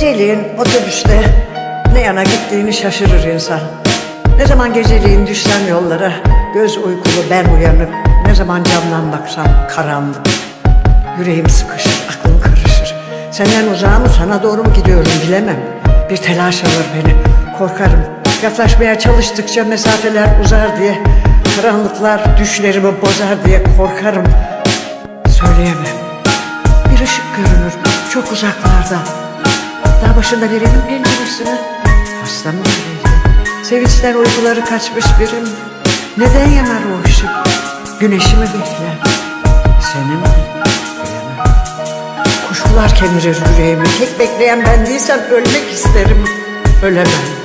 Geceliğin otobüste ne yana gittiğini şaşırır insan. Ne zaman geceliğin düşsem yollara, göz uykulu ben uyanıp, ne zaman camdan baksam karanlık. Yüreğim sıkışır, aklım karışır. Senden uzağa mı sana doğru mu gidiyorum bilemem. Bir telaş alır beni, korkarım. Yaklaşmaya çalıştıkça mesafeler uzar diye, karanlıklar düşlerimi bozar diye korkarım. Söyleyemem. Bir ışık görünür çok uzaklarda. Dağ başında bir evin penceresine. Mı öyleydi? Sevinçten uykuları kaçmış birim. Neden yanar o ışık? Güneşi mi bekler? Seni mi? Bilemem. Kuşkular kemirir yüreğimi. Tek bekleyen ben değilsem ölmek isterim. Ölemem.